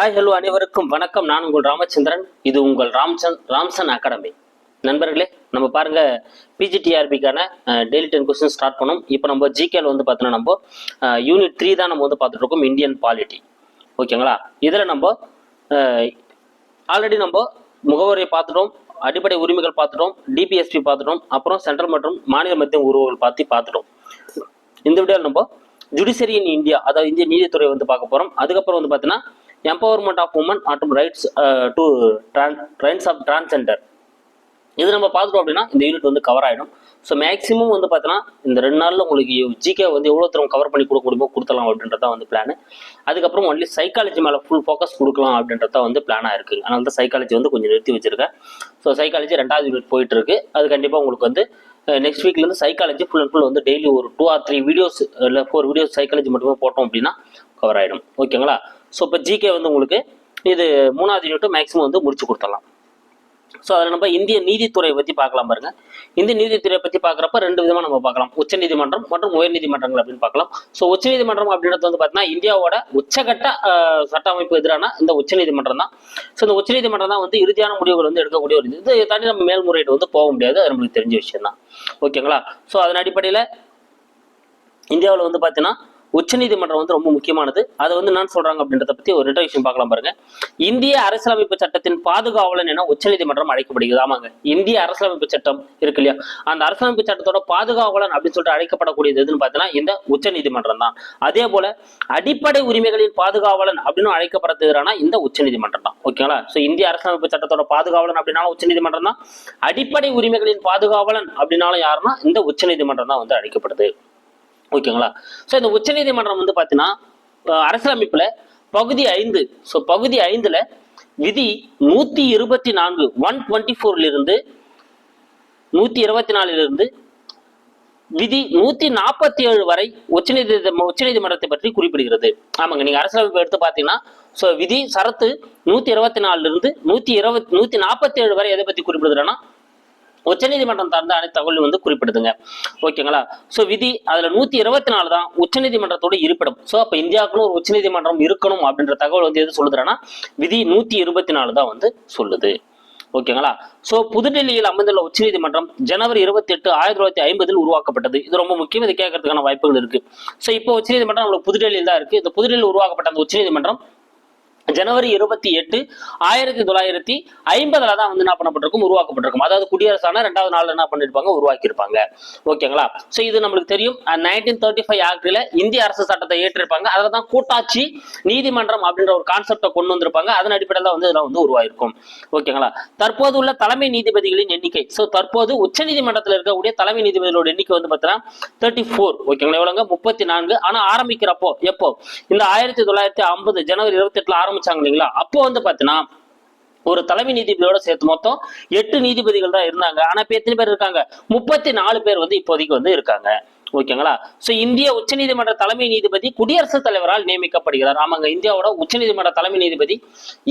Hi hello அனைவருக்கும் வணக்கம். நான் உங்கள் ராமச்சந்திரன். இது உங்கள் ராம்சந்த் ராம்சன் அகாடமி. நண்பர்களே நம்ம பாருங்க பிஜிடிஆர்பிக்கான டெய்லி டென் கொஸ்டின் ஸ்டார்ட் பண்ணோம். இப்போ நம்ம ஜிகேல வந்து பார்த்தோன்னா நம்ம யூனிட் த்ரீ தான் நம்ம வந்து பார்த்துட்டு இருக்கோம் இந்தியன் பாலிட்டி ஓகேங்களா? இதில் நம்ம ஆல்ரெடி நம்ம முகவரியை பார்த்துட்டோம் அடிப்படை உரிமைகள் பார்த்துட்டோம் டிபிஎஸ்பி பார்த்துட்டோம் அப்புறம் சென்ட்ரல் மற்றும் மாநில மத்திய உறவுகள் பார்த்து பார்த்துட்டோம். இந்த வீடியோவில் நம்ம ஜுடிஷரி இன் இந்தியா அதாவது இந்திய நீதித்துறை வந்து பார்க்க போகிறோம் அதுக்கப்புறம் வந்து பார்த்தீங்கன்னா எம்பவர்மெண்ட் ஆஃப் உமன் மற்றும் rights to rights of transgender இது நம்ம பார்த்துட்டோம் அப்படின்னா இந்த யூனிட் வந்து கவர் ஆகிடும் ஸோ மேக்ஸிமம் வந்து பார்த்தீங்கன்னா இந்த ரெண்டு நாளில் உங்களுக்கு ஜிகே வந்து எவ்வளோ தூரம் கவர் பண்ணி கொடுக்க முடியுமோ கொடுத்தலாம் அப்படின்றத வந்து பிளான் அதுக்கப்புறம் ஒன்லி சைக்காலஜி மேலே ஃபுல் ஃபோக்கஸ் கொடுக்கலாம் அப்படின்றத வந்து பிளானாக இருக்குது அதனால தான் சைக்காலஜி வந்து கொஞ்சம் நிறுத்தி வச்சுருக்கேன். ஸோ சைக்காலஜி ரெண்டாவது யூனிட் போயிட்டு இருக்கு. அது கண்டிப்பாக உங்களுக்கு வந்து நெக்ஸ்ட் வீக்லேருந்து சைக்காலஜி ஃபுல் அண்ட் ஃபுல் வந்து டெய்லி ஒரு டூ ஆர் த்ரீ வீடியோஸ் இல்லை ஃபோர் வீடியோஸ் சைக்காலஜி மட்டுமே போட்டோம் அப்படின்னா கவர் ஆகிடும் ஓகேங்களா ஸோ இப்போ ஜிகே வந்து உங்களுக்கு இது மூணாவது யூனிட் மேக்ஸிமம் வந்து முடிச்சு கொடுத்துடலாம். ஸோ அதில் நம்ம இந்திய நீதித்துறையை பற்றி பார்க்கலாம் பாருங்க. இந்திய நீதித்துறையை பற்றி பார்க்குறப்ப ரெண்டு விதமாக நம்ம பார்க்கலாம். உச்சநீதிமன்றம் மற்றும் உயர்நீதிமன்றங்கள் அப்படின்னு பார்க்கலாம். ஸோ உச்சநீதிமன்றம் அப்படின்றது வந்து பார்த்தீங்கன்னா இந்தியாவோட உச்சகட்ட சட்ட அமைப்பு எதிரான இந்த உச்சநீதிமன்றம் தான். ஸோ இந்த உச்சநீதிமன்றம் தான் வந்து இறுதியான முடிவுகள் வந்து எடுக்கக்கூடிய ஒரு இது. இதை தாண்டி நம்ம மேல்முறையீடு வந்து போக முடியாது. அது நம்மளுக்கு தெரிஞ்ச விஷயம் தான் ஓகேங்களா? ஸோ அதன் அடிப்படையில் இந்தியாவில் வந்து பார்த்தீங்கன்னா உச்சநீதிமன்றம் வந்து ரொம்ப முக்கியமானது. அதை வந்து என்ன சொல்றாங்க அப்படின்றத பத்தி ஒரு ரெண்டு விஷயம் பார்க்கலாம் பாருங்க. இந்திய அரசியலமைப்பு சட்டத்தின் பாதுகாவலன் என உச்சநீதிமன்றம் அழைக்கப்படுகிறது. ஆமாங்க. இந்திய அரசியலமைப்பு சட்டம் இருக்கு இல்லையா? அந்த அரசியலமைப்பு சட்டத்தோட பாதுகாவலன் அப்படின்னு சொல்லிட்டு அழைக்கப்படக்கூடியது எதுன்னு பார்த்தீங்கன்னா இந்த உச்சநீதிமன்றம் தான். அதே போல அடிப்படை உரிமைகளின் பாதுகாவலன் அப்படின்னு அழைக்கப்படுறதுனா இந்த உச்சநீதிமன்றம் தான். ஓகேங்களா? ஸோ இந்திய அரசியலமைப்பு சட்டத்தோட பாதுகாவலன் அப்படின்னாலும் உச்சநீதிமன்றம் தான். அடிப்படை உரிமைகளின் பாதுகாவலன் அப்படின்னாலும் யாருன்னா இந்த உச்சநீதிமன்றம் தான் வந்து அழைக்கப்படுது. ஓகேங்களா? ஸோ இந்த உச்சநீதிமன்றம் வந்து பார்த்தீங்கன்னா அரசியலமைப்பில் பகுதி ஐந்து ஸோ பகுதி ஐந்துல விதி நூத்தி இருபத்தி நான்கு ஒன் டுவெண்ட்டி ஃபோர்லேருந்து நூற்றி நூத்தி இருபத்தி நாலுலேருந்து விதி நூத்தி நாற்பத்தி ஏழு வரை உச்சநீதி உச்சநீதிமன்றத்தை பற்றி குறிப்பிடுகிறது. ஆமாங்க நீங்க அரசியலமைப்பு எடுத்து பார்த்தீங்கன்னா ஸோ விதி சரத்து நூத்தி இருபத்தி நாலுல இருந்து நூத்தி இருபத்தி நூத்தி நாற்பத்தி ஏழு வரை எதை பத்தி குறிப்பிடுதுன்னா உச்சநீதிமன்றம் சார்ந்த அனைத்து தகவலும் வந்து குறிப்பிடுதுங்க. ஓகேங்களா? ஸோ விதி அதில் நூத்தி இருபத்தி நாலு தான் உச்சநீதிமன்றத்தோட இருப்பிடம். ஸோ அப்போ இந்தியாவுக்குன்னு ஒரு உச்சநீதிமன்றம் இருக்கணும் அப்படின்ற தகவல் வந்து எது சொல்லுதுன்னா விதி நூத்தி இருபத்தி நாலு தான் வந்து சொல்லுது. ஓகேங்களா? ஸோ புதுடெல்லியில் அமைந்துள்ள உச்சநீதிமன்றம் ஜனவரி இருபத்தி எட்டு ஆயிரத்தி தொள்ளாயிரத்தி ஐம்பதில் உருவாக்கப்பட்டது. இது ரொம்ப முக்கியம் இது கேட்கறதுக்கான வாய்ப்புகள் இருக்கு. ஸோ இப்போ உச்சநீதிமன்றம் நம்மளுக்கு புதுடெல்லியில் தான் இருக்கு. இந்த புதுடெல்லியில் உருவாக்கப்பட்ட அந்த உச்சநீதிமன்றம் ஜனவரி இருபத்தி எட்டு ஆயிரத்தி தொள்ளாயிரத்தி ஐம்பதுல தான் வந்து என்ன பண்ணப்பட்டிருக்கும்? உருவாக்கப்பட்டிருக்கும். அதாவது குடியரசான ரெண்டாவது நாள் என்ன பண்ணிருப்பாங்க? உருவாக்கியிருப்பாங்க. ஓகேங்களா? ஸோ இது நம்மளுக்கு தெரியும். நைன்டீன் தேர்ட்டி ஃபைவ் ஆக்டில் இந்திய அரசு சட்டத்தை ஏற்றிருப்பாங்க. அதில் தான் கூட்டாட்சி நீதிமன்றம் அப்படின்ற ஒரு கான்செப்டை கொண்டு வந்திருப்பாங்க. அதன் அடிப்படையில் தான் வந்து இதெல்லாம் வந்து உருவாயிருக்கும். ஓகேங்களா? தற்போது உள்ள தலைமை நீதிபதிகளின் எண்ணிக்கை. ஸோ தற்போது உச்சநீதிமன்றத்தில் இருக்கக்கூடிய தலைமை நீதிபதிகளோட எண்ணிக்கை வந்து பார்த்தீங்கன்னா தேர்ட்டி ஃபோர் ஓகேங்களா? எவ்வளோங்க முப்பத்தி நான்கு. ஆனால் ஆரம்பிக்கிறப்போ எப்போ? இந்த ஆயிரத்தி தொள்ளாயிரத்தி ஐம்பது ஜனவரி இருபத்தி ஆரம்பி ஆரம்பிச்சாங்க இல்லைங்களா? அப்போ வந்து பார்த்தீங்கன்னா ஒரு தலைமை நீதிபதியோட சேர்த்து மொத்தம் எட்டு நீதிபதிகள் தான் இருந்தாங்க. ஆனா இப்ப எத்தனை பேர் இருக்காங்க? முப்பத்தி நாலு பேர் வந்து இப்போதைக்கு வந்து இருக்காங்க. ஓகேங்களா? சோ இந்திய உச்சநீதிமன்ற தலைமை நீதிபதி குடியரசுத் தலைவரால் நியமிக்கப்படுகிறார். ஆமாங்க இந்தியாவோட உச்சநீதிமன்ற தலைமை நீதிபதி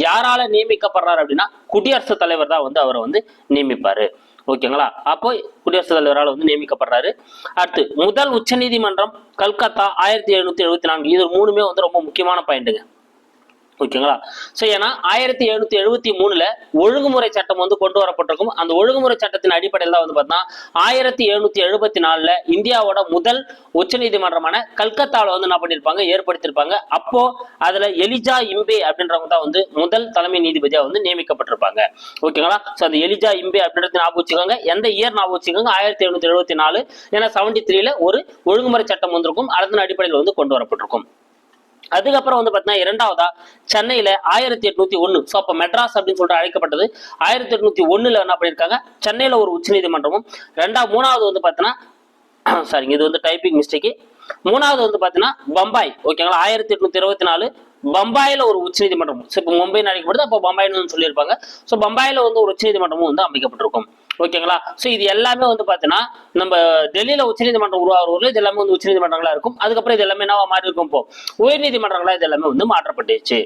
யாரால நியமிக்கப்படுறாரு அப்படின்னா குடியரசுத் தலைவர் தான் வந்து அவரை வந்து நியமிப்பாரு. ஓகேங்களா? அப்போ குடியரசுத் தலைவரால் வந்து நியமிக்கப்படுறாரு. அடுத்து முதல் உச்சநீதிமன்றம் கல்கத்தா ஆயிரத்தி எழுநூத்தி எழுபத்தி நான்கு. இது மூணுமே வந்து ரொம்ப முக்கியமான பாயிண்ட்டுங்க. ஓகேங்களா? ஸோ ஏன்னா ஆயிரத்தி எழுநூத்தி எழுபத்தி மூணுல ஒழுங்குமுறை சட்டம் வந்து கொண்டு வரப்பட்டிருக்கும். அந்த ஒழுங்குமுறை சட்டத்தின் அடிப்படையில் தான் வந்து பார்த்தீங்கன்னா ஆயிரத்தி எழுநூத்தி எழுபத்தி நாலுல இந்தியாவோட முதல் உச்சநீதிமன்றமான கல்கத்தாவில் வந்து என்ன பண்ணியிருப்பாங்க ஏற்படுத்தியிருப்பாங்க அப்போ அதுல எலிஜா இம்பே அப்படின்றவங்க தான் வந்து முதல் தலைமை நீதிபதியாக வந்து நியமிக்கப்பட்டிருப்பாங்க. ஓகேங்களா? ஸோ அந்த எலிஜா இம்பே அப்படின்றது ஞாபகம் வச்சுக்கோங்க. எந்த இயர் ஞாபகம் வச்சுக்கோங்க? ஆயிரத்தி எழுநூத்தி எழுபத்தி நாலு. ஏன்னா செவன்டி த்ரீல ஒரு ஒழுங்குமுறை சட்டம் வந்திருக்கும். அதன் அடிப்படையில் வந்து கொண்டு வரப்பட்டிருக்கும். அதுக்கப்புறம் வந்து பார்த்தீங்கன்னா இரண்டாவதா சென்னையில ஆயிரத்தி எட்நூத்தி ஒண்ணு. ஸோ அப்போ மெட்ராஸ் அப்படின்னு சொல்லிட்டு அழைக்கப்பட்டது. ஆயிரத்தி எட்நூத்தி ஒண்ணுல என்ன பண்ணியிருக்காங்க சென்னையில ஒரு உச்சநீதிமன்றமும் ரெண்டாவது மூணாவது வந்து பார்த்தீங்கன்னா சாரிங்க இது வந்து டைப்பிங் மிஸ்டேக்கு மூணாவது வந்து பார்த்தீங்கன்னா பம்பாய் ஓகேங்களா ஆயிரத்தி எட்நூத்தி இருபத்தி நாலு பம்பாயில ஒரு உச்சநீதிமன்றம் இப்போ மும்பை அழைக்கப்படுது அப்போ பம்பாய்னு சொல்லியிருப்பாங்க. ஸோ பம்பாயில வந்து ஒரு உச்சநீதிமன்றமும் வந்து அமைக்கப்பட்டிருக்கும். ஓகேங்களா? ஸோ இது எல்லாமே வந்து பார்த்தீங்கன்னா நம்ம டெல்லியில உச்சநீதிமன்றம் உருவாகிறவர்கள் இது எல்லாமே வந்து உச்சநீதிமன்றங்களா இருக்கும். அதுக்கப்புறம் இது எல்லாமே என்னவா மாறி இருக்கும் இப்போ உயர்நீதிமன்றங்களா இது எல்லாமே வந்து மாற்றப்பட்டுச்சு.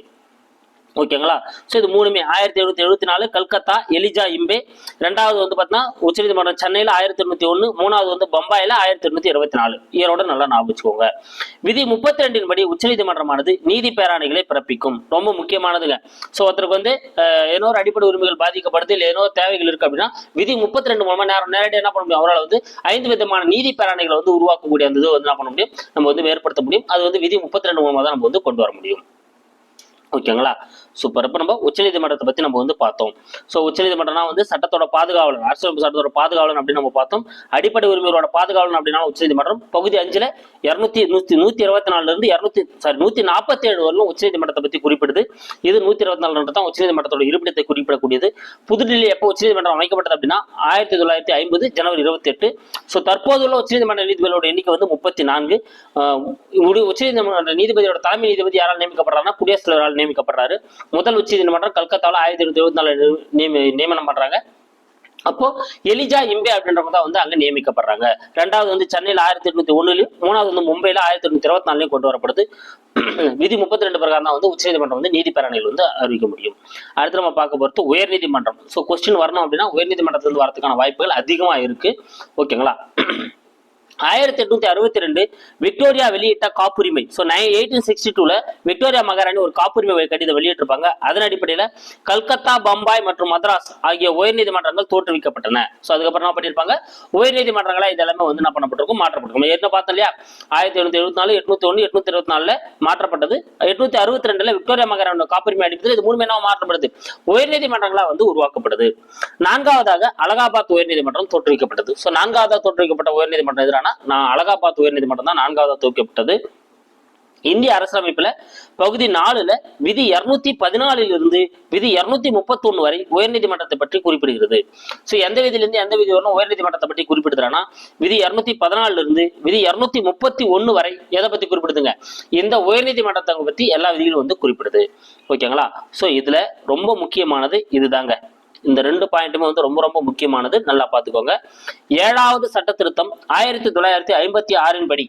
ஓகேங்களா ஸோ இது மூணுமே ஆயிரத்தி எழுநூத்தி எழுபத்தி நாலு கல்கத்தா எலிஜா இம்பே. ரெண்டாவது வந்து பார்த்தீங்கன்னா உச்சநீதிமன்றம் சென்னையில் ஆயிரத்தி எண்ணூத்தி ஒன்று மூணாவது வந்து பம்பாயில் ஆயிரத்தி எண்ணூத்தி இருபத்தி நாலு. இயரோட நல்லா ஞாபகம் வச்சுக்கோங்க. விதி முப்பத்தி ரெண்டின் படி உச்சநீதிமன்றமானது நீதி பேராணைகளை பிறப்பிக்கும். ரொம்ப முக்கியமானதுங்க. ஸோ ஒருத்தருக்கு வந்து ஏதோ ஒரு அடிப்படை உரிமைகள் பாதிக்கப்படுது இல்லை ஏதோ தேவைகள் இருக்கு அப்படின்னா விதி முப்பத்தி ரெண்டு மூலமா நேரம் நேரடியாக என்ன பண்ண முடியும்? அவரால் வந்து ஐந்து விதமான நீதி பேராணைகளை வந்து உருவாக்கக்கூடிய அந்த இது வந்து என்ன பண்ண முடியும்? நம்ம வந்து ஏற்படுத்த முடியும். அது வந்து விதி முப்பத்தி ரெண்டு மூலமா தான் நம்ம வந்து கொண்டு வர முடியும். ஓகேங்களா சூப்பர் இப்போ நம்ம உச்சநீதிமன்றத்தை பத்தி நம்ம வந்து பார்த்தோம். ஸோ உச்சநீதிமன்றம்னா வந்து சட்டத்தோட பாதுகாவலன் அரசியலமைப்பு சட்டத்தோட பாதுகாவலன் அப்படின்னு நம்ம பார்த்தோம். அடிப்படை உரிமைகளோட பாதுகாவலன் அப்படின்னா உச்சநீதிமன்றம் பகுதி அஞ்சில் இருநூத்தி நூத்தி நூத்தி இருபத்தி நாலுல இருந்து இருநூத்தி சாரி நூத்தி நாற்பத்தி ஏழு வரலும் உச்சநீதிமன்றத்தை பற்றி குறிப்பிடுது. இது நூத்தி இருபத்தி நாலு தான் உச்சநீதிமன்றத்தோட இருப்பிடத்தை குறிப்பிடக்கூடியது. புதுடில்லி எப்போ உச்சநீதிமன்றம் அமைக்கப்பட்டது அப்படின்னா ஆயிரத்தி தொள்ளாயிரத்தி ஐம்பது ஜனவரி இருபத்தி எட்டு ஸோ தற்போதுள்ள உச்சநீதிமன்ற நீதிபதிகளோட எண்ணிக்கை வந்து முப்பத்தி நான்கு. உச்சநீதிமன்ற நீதிபதியோட தலைமை நீதிபதி யாரால் நியமிக்கப்படுறாங்கன்னா குடியரசுத் தலைவரால் நியமிக்கப்படுறாரு. முதல் உச்சநீதிமன்றம் கல்கத்தாவில் ஆயிரத்தி எழுநூத்தி எழுபத்தி நாலு நியமி- நியமனம் பண்றாங்க. அப்போ எலிஜா இம்பே அப்படின்றவங்க தான் வந்து அங்கே நியமிக்கப்படுறாங்க. ரெண்டாவது வந்து சென்னையில் ஆயிரத்தி எட்நூத்தி ஒண்ணுலயும் மூணாவது வந்து மும்பையில ஆயிரத்தி எட்நூத்தி இருபத்தி நாலுலயும் கொண்டு வரப்படுது. விதி முப்பத்தி ரெண்டு பிரகாரம் தான் வந்து உச்சநீதிமன்றம் வந்து நீதி பேரணியில் வந்து அறிவிக்க முடியும். அடுத்து நம்ம பார்க்க பொறுத்து உயர்நீதிமன்றம் ஸோ கொஸ்டின் வரணும் அப்படின்னா உயர்நீதிமன்றத்திலிருந்து வரதுக்கான வாய்ப்புகள் அதிகமா இருக்கு. ஓகேங்களா? ஆயிரத்தி எட்நூத்தி அறுபத்தி ரெண்டு விக்டோரியா வெளியிட்ட காப்புரிமை. ஸோ நைன் எயிட்டீன் சிக்ஸ்டி டூல விக்டோரியா மகாராணி ஒரு காப்புரிமை கடிதம் வெளியிட்டிருப்பாங்க. அதன் அடிப்படையில் கல்கத்தா பம்பாய் மற்றும் மദ്രാஸ் ஆகிய உயர்நீதிமன்றங்கள் தோற்றுவிக்கப்பட்டன. ஸோ அதுக்கப்புறம் என்ன பண்ணியிருப்பாங்க? உயர்நீதிமன்றங்களா இது எல்லாமே வந்து என்ன பண்ணப்பட்டிருக்கும்? மாற்றப்பட்டிருக்கும். நம்ம என்ன பார்த்தோம் இல்லையா? ஆயிரத்தி எழுநூத்தி எழுபத்தி நாலு எட்நூத்தி ஒன்று எட்நூத்தி இருபத்தி நாலுல மாற்றப்பட்டது. எட்நூத்தி அறுபத்தி ரெண்டுல விக்டோரியா மகாராணி காப்புரிமை அடிப்படையில் இது மூணு என்ன மாற்றப்படுது. உயர்நீதிமன்றங்களா வந்து உருவாக்கப்படுது நான்காவதாக அலகாபாத் உயர்நீதிமன்றம் தோற்றுவிக்கப்பட்டது. ஸோ நான்காவதாக தோற்றுவிக்கப்பட்ட உயர்நீதிமன்றம் எதிரான நான் அலகாபாத் உயர்நீதிமன்றம் தான் நான்காவதாக தோற்கப்பட்டது. இந்திய அரசமைப்புல பகுதி நாலுல விதி இருநூத்தி பதினாலில் இருந்து விதி இருநூத்தி முப்பத்தி வரை உயர்நீதிமன்றத்தை பற்றி குறிப்பிடுகிறது. சோ எந்த விதியிலிருந்து எந்த விதி வரணும் உயர்நீதிமன்றத்தை பற்றி குறிப்பிடுறான்னா விதி இருநூத்தி பதினாலுல இருந்து விதி இருநூத்தி முப்பத்தி ஒண்ணு வரை எதை பத்தி குறிப்பிடுதுங்க? இந்த உயர்நீதிமன்றத்தை பத்தி எல்லா விதிகளும் வந்து குறிப்பிடுது. ஓகேங்களா? சோ இதுல ரொம்ப முக்கியமானது இதுதாங்க. இந்த ரெண்டு பாயிண்ட்டுமே வந்து ரொம்ப ரொம்ப முக்கியமானது. நல்லா பார்த்துக்கோங்க. ஏழாவது சட்ட திருத்தம் ஆயிரத்தி தொள்ளாயிரத்தி ஐம்பத்தி ஆறின் படி.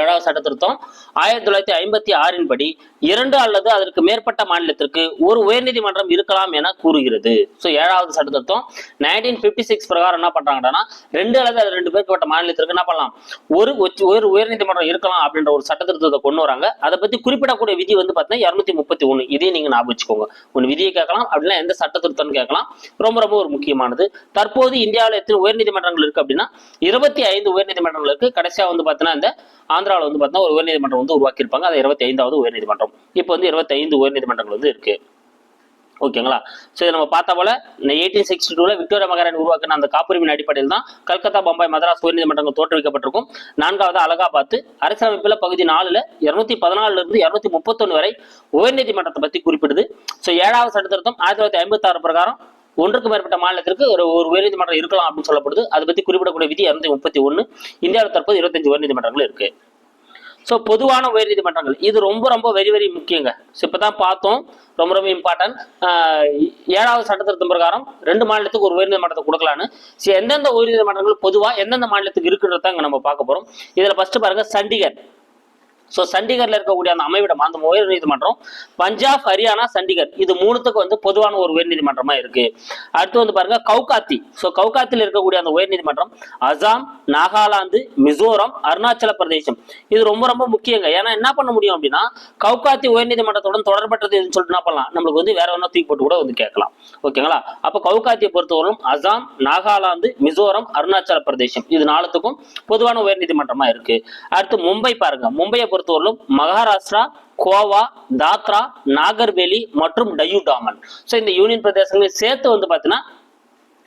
ஏழாவது சட்ட திருத்தம் ஆயிரத்தி தொள்ளாயிரத்தி ஐம்பத்தி ஆறின் படி இரண்டு அல்லது அதற்கு மேற்பட்ட மாநிலத்திற்கு ஒரு உயர்நீதிமன்றம் இருக்கலாம் என கூறுகிறது. ஸோ ஏழாவது சட்ட திருத்தம் நைன்டீன் பிப்டி சிக்ஸ் பிரகாரம் என்ன பண்றாங்கன்னா ரெண்டு அல்லது அது ரெண்டு பேர்ப்பட்ட மாநிலத்திற்கு என்ன பண்ணலாம்? ஒரு ஒரு உயர்நீதிமன்றம் இருக்கலாம் அப்படின்ற ஒரு சட்ட திருத்தத்தை கொண்டு வராங்க. அதை பத்தி குறிப்பிடக்கூடிய விதி வந்து பார்த்தீங்கன்னா இரநூத்தி முப்பத்தி ஒன்று இதே நீங்க ஞாபகம் வச்சுக்கோங்க. ஒன்று விதியை கேட்கலாம் அப்படின்னா எந்த சட்ட திருத்தம்னு கேட்கலாம். ரொம்ப ரொம்ப ஒரு முக்கியமானது. தற்போது இந்தியாவில் எத்தனை உயர்நீதிமன்றங்கள் இருக்கு அப்படின்னா இருபத்தி ஐந்து உயர்நீதிமன்றங்களுக்கு கடைசியா வந்து பார்த்தீங்கன்னா இந்த ஆந்திராவில் வந்து பார்த்தீங்கன்னா ஒரு உயர்நீதிமன்றம் வந்து உருவாக்கியிருப்பாங்க. அது இருபத்தி ஐந்தாவது உயர்நீதிமன்றம். இப்போ வந்து இருபத்தி ஐந்து உயர்நீதிமன்றங்கள் வந்து இருக்கு. ஓகேங்களா? ஸோ இதை நம்ம பார்த்த போல எயிட்டீன் சிக்ஸ்டி டூல விக்டோரியா மகாராணி உருவாக்கின அந்த காப்புரிமையின் அடிப்படையில் தான் கல்கத்தா பம்பாய் மதராஸ் உயர்நீதிமன்றங்கள் தோற்றுவிக்கப்பட்டிருக்கும். நான்காவது அலகாபாத் அரசியலமைப்பில் பகுதி நாலுல இருநூத்தி பதினாலுல இருந்து இருநூத்தி முப்பத்தொன்னு வரை உயர்நீதிமன்றத்தை பத்தி குறிப்பிடுது. ஸோ ஏழாவது சட்டத்திருத்தம் ஆயிரத்தி தொள்ளாயிரத்தி ஐம்பத்தி ஆறு பிரகாரம் ஒன்றுக்கு மேற்பட்ட மாநிலத்திற்கு ஒரு ஒரு உயர்நீதிமன்றம் இருக்கலாம் அப்படின்னு சொல்லப்படுது. அதை பத்தி குறிப்பிடக்கூடிய விதி இரநூத்தி முப்பத்தி ஒன்னு. இந்தியாவில் தற்போது இருபத்தஞ்சு உயர்நீதிமன்றங்கள் இருக்கு. ஸோ பொதுவான உயர்நீதிமன்றங்கள். இது ரொம்ப ரொம்ப வெரி வெரி முக்கியங்க. ஸோ இப்போ தான் பார்த்தோம். ரொம்ப ரொம்ப இம்பார்ட்டன்ட் ஏழாவது சட்டத்திருத்தம் பிரகாரம் ரெண்டு மாநிலத்துக்கு ஒரு உயர்நீதிமன்றத்தை கொடுக்கலான்னு. ஸோ எந்தெந்த உயர்நீதிமன்றங்கள் பொதுவாக எந்தெந்த மாநிலத்துக்கு இருக்குன்றதாங்க நம்ம பார்க்க போகிறோம் இதில் ஃபஸ்ட்டு பாருங்க சண்டிகர். ஸோ சண்டிகரில் இருக்கக்கூடிய அந்த அமைவிடம் அந்த உயர் நீதிமன்றம் பஞ்சாப் ஹரியானா சண்டிகர் இது மூணுத்துக்கு வந்து பொதுவான ஒரு உயர் நீதிமன்றமா இருக்கு. அடுத்து வந்து பாருங்க கவுகாத்தி. ஸோ கவுகாத்தில் இருக்கக்கூடிய அந்த உயர் நீதிமன்றம் அசாம் நாகாலாந்து மிசோரம் அருணாச்சல பிரதேசம். இது ரொம்ப ரொம்ப முக்கியங்க. ஏன்னா என்ன பண்ண முடியும் அப்படின்னா கவுகாத்தி உயர் நீதிமன்றத்துடன் தொடர்பட்டது எதுன்னு சொல்லிட்டு என்ன பண்ணலாம்? நம்மளுக்கு வந்து வேற ஒன்றும் தூக்கி போட்டு கூட வந்து கேட்கலாம். ஓகேங்களா? அப்போ கவுகாத்தியை பொறுத்தவரைக்கும் அசாம் நாகாலாந்து மிசோரம் அருணாச்சல பிரதேசம் இது நாலுத்துக்கும் பொதுவான உயர் நீதிமன்றமா இருக்கு. அடுத்து மும்பை பாருங்க. மும்பையை பொறுத்தவரையிலும் மகாராஷ்டிரா கோவா தாத்ரா நாகர்வேலி மற்றும் டயூ டாமன் ஸோ இந்த யூனியன் பிரதேசங்களை சேர்த்து வந்து பார்த்தீங்கன்னா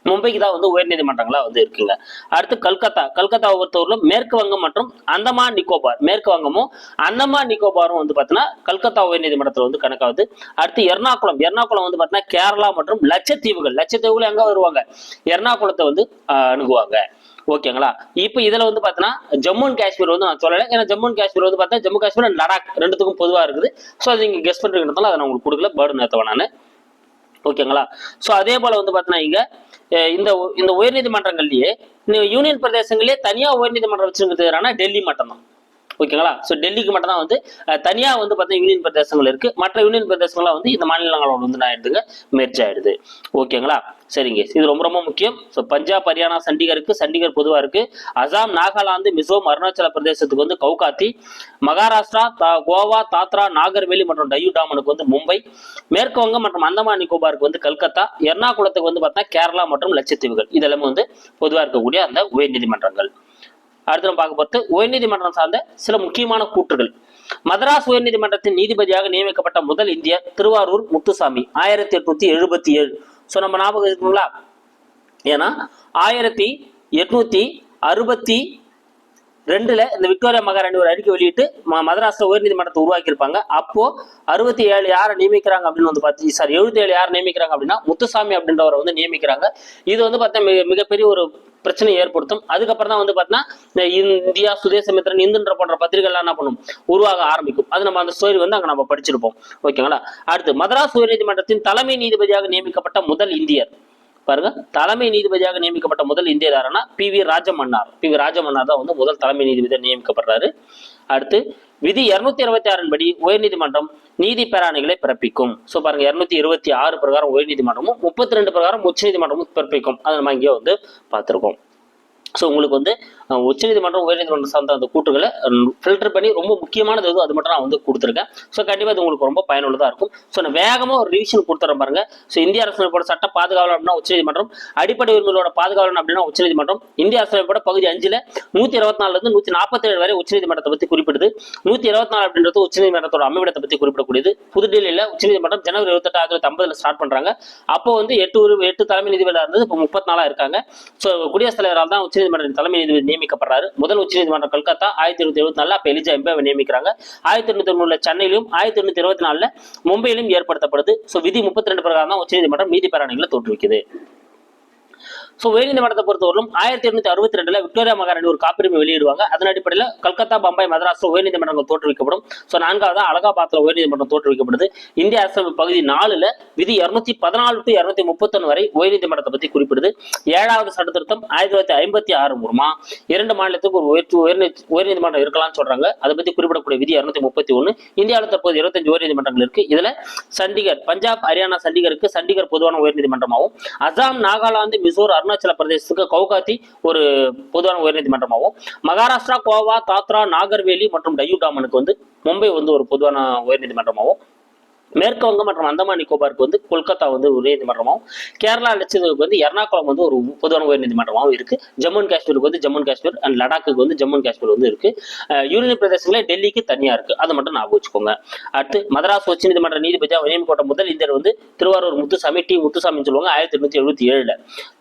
மும்பைக்கு தான் வந்து உயர்நீதிமன்றங்களா வந்து இருக்குங்க. அடுத்து கல்கத்தா. கல்கத்தாவை பொறுத்தவரையிலும் மேற்கு வங்கம் மற்றும் அந்தமான் நிக்கோபார். மேற்கு வங்கமும் அந்தமான் நிக்கோபாரும் வந்து பார்த்தீங்கன்னா கல்கத்தா உயர்நீதிமன்றத்தில் வந்து கணக்காகுது. அடுத்து எர்ணாகுளம். எர்ணாகுளம் வந்து பார்த்தீங்கன்னா கேரளா மற்றும் லட்சத்தீவுகள். லட்சத்தீவுகள் எங்க வருவாங்க? எர்ணாகுளத்தை வந்து அணுகுவாங்க. ஓகேங்களா? இப்போ இதுல வந்து பார்த்தீங்கன்னா ஜம்மு அண்ட் காஷ்மீர் வந்து நான் சொல்லலை. ஏன்னா ஜம்மு அண்ட் காஷ்மீர் வந்து பார்த்தா ஜம்மு காஷ்மீர் and லடாக் ரெண்டுத்துக்கும் பொதுவாக இருக்குது. ஸோ அது நீங்கள் கெஸ்ட் பண்ணுறதுனால அதை நான் உங்களுக்கு கொடுக்கல. பேர்டு நேத்தவன் நான் ஓகேங்களா? ஸோ அதே போல் வந்து பார்த்தீங்கன்னா இங்கே இந்த இந்த உயர்நீதிமன்றங்கள்லயே இந்த யூனியன் பிரதேசங்களே தனியா உயர்நீதிமன்றம் வச்சிருக்கிறது டெல்லி மட்டும்தான். ஓகேங்களா? ஸோ டெல்லிக்கு மட்டும் தான் வந்து தனியாக வந்து பார்த்தீங்கன்னா யூனியன் பிரதேசங்கள் இருக்கு. மற்ற யூனியன் பிரதேசங்களாக வந்து இந்த மாநிலங்களோட வந்து நான் எடுத்துங்க மெர்ஜ் ஆயிடுது. ஓகேங்களா? சரிங்க. இது ரொம்ப ரொம்ப முக்கியம். ஸோ பஞ்சாப் ஹரியானா சண்டிகருக்கு சண்டிகர் பொதுவாக இருக்கு. அசாம் நாகாலாந்து மிசோம் அருணாச்சல பிரதேசத்துக்கு வந்து கவுகாத்தி மகாராஷ்டிரா தா கோவா தாத்ரா நாகர்வேலி மற்றும் டையூ டாமனுக்கு வந்து மும்பை மேற்கு வங்கம் மற்றும் அந்தமான் நிக்கோபாருக்கு வந்து கல்கத்தா எர்ணாகுளத்துக்கு வந்து பார்த்தா கேரளா மற்றும் லட்சத்தீவுகள். இதெல்லாமே வந்து பொதுவாக இருக்கக்கூடிய அந்த உயர்நீதிமன்றங்கள். அடுத்து நம்ம பார்க்க போகிறது உயர்நீதிமன்றம் சார்ந்த சில முக்கியமான கூற்றுகள். மதராஸ் உயர்நீதிமன்றத்தின் நீதிபதியாக நியமிக்கப்பட்ட முதல் இந்தியர் திருவாரூர் முத்துசாமி ஆயிரத்தி எட்நூத்தி எழுபத்தி ஏழு. ஸோ நம்ம ஞாபகம் இருக்குங்களா ஏன்னா ஆயிரத்தி எட்நூத்தி அறுபத்தி ரெண்டுல இந்த விக்டோரியா மகாராணி ஒரு அறிக்கை வெளியிட்டு ம- மதராஸ்ல உயர்நீதிமன்றத்தை உருவாக்கியிருப்பாங்க. அப்போ அறுபத்தி ஏழு யாரை நியமிக்கிறாங்க அப்படின்னு வந்து பார்த்து சார் எழுபத்தி ஏழு யார் நியமிக்கிறாங்க அப்படின்னா முத்துசாமி அப்படின்றவரை வந்து நியமிக்கிறாங்க. இது வந்து பார்த்தா மிக மிகப்பெரிய ஒரு பிரச்சனை ஏற்படுத்தும். அதுக்கப்புறம் தான் வந்து பார்த்தீங்கன்னா இந்த இந்தியா சுதேசமித்திரன் இந்துன்ற போன்ற பத்திரிகைலாம் என்ன பண்ணும்? உருவாக ஆரம்பிக்கும். அது நம்ம அந்த ஸ்டோரி வந்து அங்கே நம்ம படிச்சிருப்போம். ஓகேங்களா? அடுத்து மதராஸ் உயர்நீதிமன்றத்தின் தலைமை நீதிபதியாக நியமிக்கப்பட்ட முதல் இந்தியர். பாருங்க தலைமை நீதிபதியாக நியமிக்கப்பட்ட முதல் இந்தியர் யாருன்னா P V Rajamannar. P V Rajamannar தான் வந்து முதல் தலைமை நீதிபதியாக நியமிக்கப்படுறாரு. அடுத்து விதி இருநூத்தி இருபத்தி ஆறின் படி உயர்நீதிமன்றம் நீதி பேராணைகளை பிறப்பிக்கும். ஸோ பாருங்க இருநூத்தி இருபத்தி ஆறு பிரகாரம் உயர்நீதிமன்றமும் முப்பத்தி ரெண்டு பிரகாரம் உச்சநீதிமன்றமும் பிறப்பிக்கும். அதை நம்ம இங்கே வந்து பார்த்துருக்கோம். ஸோ உங்களுக்கு வந்து உச்சநீதிமன்றம் உயர்நீதிமன்றம் சார்ந்த அந்த கூற்றுகளை ஃபில்டர் பண்ணி ரொம்ப முக்கியமானது எதுவும் அது மட்டும் நான் வந்து கொடுத்துருக்கேன். ஸோ கண்டிப்பாக இது உங்களுக்கு ரொம்ப பயனுள்ளதாக இருக்கும். ஸோ நான் வேகமாக ஒரு ரிவிஷன் கொடுத்துறேன் பாருங்க. ஸோ இந்திய அரசியலமைப்போட சட்ட பாதுகாவலர் அப்படின்னா உச்சநீதிமன்றம் அடிப்படை உரிமைகளோட பாதுகாவலன் அப்படின்னா உச்சநீதிமன்றம். இந்திய அரசியலமைப்போட பகுதி அஞ்சில் நூற்றி இருபத்தி நாலுலேருந்து நூற்றி நாற்பத்தேழு வரை உச்சநீதிமன்றத்தை பற்றி குறிப்பிடுது. நூற்றி இருபத்தி நாலு அப்படின்றது உச்சநீதிமன்றத்தோட அமைவிடத்தை பற்றி குறிப்பிடக்கூடியது. புதுடெல்லியில் உச்சநீதிமன்றம் ஜனவரி இருபத்தெட்டு ஆயிரத்தி தொள்ளாயிரத்தி ஸ்டார்ட் பண்ணுறாங்க அப்போ வந்து எட்டு எட்டு தலைமை நீதிபதியாக இருந்தது. இப்போ முப்பத்தி நாலாக இருக்காங்க. ஸோ குடியரசுத் தலைவரால் தான் உச்சநீதிமன்றத்தின் தலைமை நீதிபதி நியமிக்கப்படுறாரு. முதல் உச்சநீதிமன்றம் கல்கத்தா ஆயிரத்தி எண்ணூத்தி எழுபத்தி நாலு அப்போ எலிஜா எம்பேவை நியமிக்கிறாங்க. ஆயிரத்தி எண்ணூத்தி மூணுல சென்னையிலும் ஆயிரத்தி எண்ணூத்தி இருபத்தி நாலுல மும்பையிலும் ஏற்படுத்தப்படுது. ஸோ விதி முப்பத்தி ரெண்டு பிரகாரம் தான் உச்சநீதிமன்றம் நீதி பேரணிகளை தோற்றுவிக்குது. ஸோ உயர்நீதிமன்றத்தை பொறுத்தவரையிலும் ஆயிரத்தி எண்ணூத்தி அறுபத்தி ரெண்டுல விக்டோரியா மகாராணி ஒரு காப்புரிமை வெளியிடுவாங்க. அதன் அடிப்படையில் கல்கத்தா பம்பாய் மதராஸ் உயர்நீதிமன்றங்கள் தோற்றுவிக்கப்படும். ஸோ நான்காவது அலகாபாத்ல உயர்நீதிமன்றம் தோற்றுவிக்கப்படுது. இந்திய அரசமைப்பு பகுதி நாலுல விதி இருநூத்தி பதினாலு டு இருநூத்தி முப்பத்தொன்னு வரை உயர்நீதிமன்றத்தை பத்தி குறிப்பிடுது. ஏழாவது சட்ட திருத்தம் ஆயிரத்தி தொள்ளாயிரத்தி ஐம்பத்தி ஆறு மூலமா இரண்டு மாநிலத்துக்கு ஒரு உயர் உயர்நீதி உயர்நீதிமன்றம் இருக்கலாம்னு சொல்றாங்க. அதை பத்தி குறிப்பிடக்கூடிய விதி இருநூத்தி முப்பத்தி ஒன்னு இந்தியாவில் தற்போது இருபத்தஞ்சு உயர்நீதிமன்றங்கள் இருக்கு. இதுல சண்டிகர் பஞ்சாப் ஹரியானா சண்டிகருக்கு சண்டிகர் பொதுவான உயர்நீதிமன்றமாகவும் அசாம் நாகாலாந்து மிசோர் அருணாச்சல பிரதேசத்துக்கு கவுகாத்தி ஒரு பொதுவான உயர்நீதிமன்றமாகவும் மகாராஷ்டிரா கோவா தாத்ரா நாகர்வேலி மற்றும் டையூ டாமனுக்கு வந்து மும்பை வந்து ஒரு பொதுவான உயர்நீதிமன்றமாகவும் மேற்கு வங்கம் மற்றும் அந்தமான் நிக்கோபாருக்கு வந்து கொல்கத்தா வந்து உயர்நீதிமன்றமாகவும் கேரளா லட்சத்துக்கு வந்து எர்ணாகுளம் வந்து ஒரு பொதுவான உயர்நீதிமன்றமாகவும் இருக்கு. ஜம்மு அண்ட் காஷ்மீருக்கு வந்து ஜம்மு அண்ட் காஷ்மீர் அண்ட் லடாக்குக்கு வந்து ஜம்மு அண்ட் காஷ்மீர் வந்து இருக்கு. யூனியன் பிரதேசங்களே டெல்லிக்கு தனியா இருக்கு. அதை மட்டும் ஞாபகம் வச்சுக்கோங்க. அடுத்து மதராஸ் உச்சநீதிமன்ற நீதிபதியாக நியமிக்கப்பட்ட முதல் இந்தியர் வந்து திருவாரூர் முத்துசாமி டி முத்துசாமின்னு சொல்லுவாங்க ஆயிரத்தி எண்ணூத்தி எழுபத்தி ஏழுல.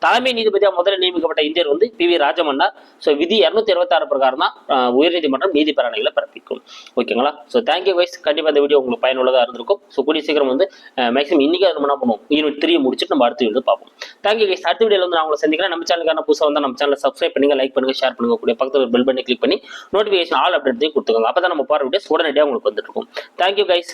தலைமை நீதிபதியாக முதல்ல நியமிக்கப்பட்ட இந்தியர் வந்து பி வி ராஜமன்னார். ஸோ விதி இரநூத்தி இருபத்தாறு பிரகாரம் தான் உயர்நீதிமன்றம் நீதி பேரணைகளை பிறப்பிக்கும். ஓகேங்களா? ஸோ தேங்க்யூ வைஸ் கண்டிப்பாக இந்த வீடியோ உங்களுக்கு பயனுள்ளதாக இருந்திருக்கும். ஸோ கூடிய சீக்கிரம் வந்து மேக்ஸிமம் இன்னைக்கு அது என்ன பண்ணுவோம்? யூனிட் த்ரீ முடிச்சுட்டு நம்ம அடுத்த வீடியோ பார்ப்போம். தேங்க்யூ கைஸ் அடுத்த வீடியோவில் வந்து நான் உங்களை சந்திக்கிறேன். நம்ம சேனலுக்கான புதுசாக வந்து நம்ம சேனலை சப்ஸ்கிரைப் பண்ணுங்க லைக் பண்ணுங்க ஷேர் பண்ணுங்க. கூடிய பக்கத்தில் பெல் பண்ணி கிளிக் பண்ணி நோட்டிஃபிகேஷன் ஆல் அப்டேட் கொடுத்துக்கோங்க. அப்போ தான் நம்ம போகிற வீடியோஸ் உடனடியாக உங்களுக்கு வந்துட்டு இருக்கும். Thank you guys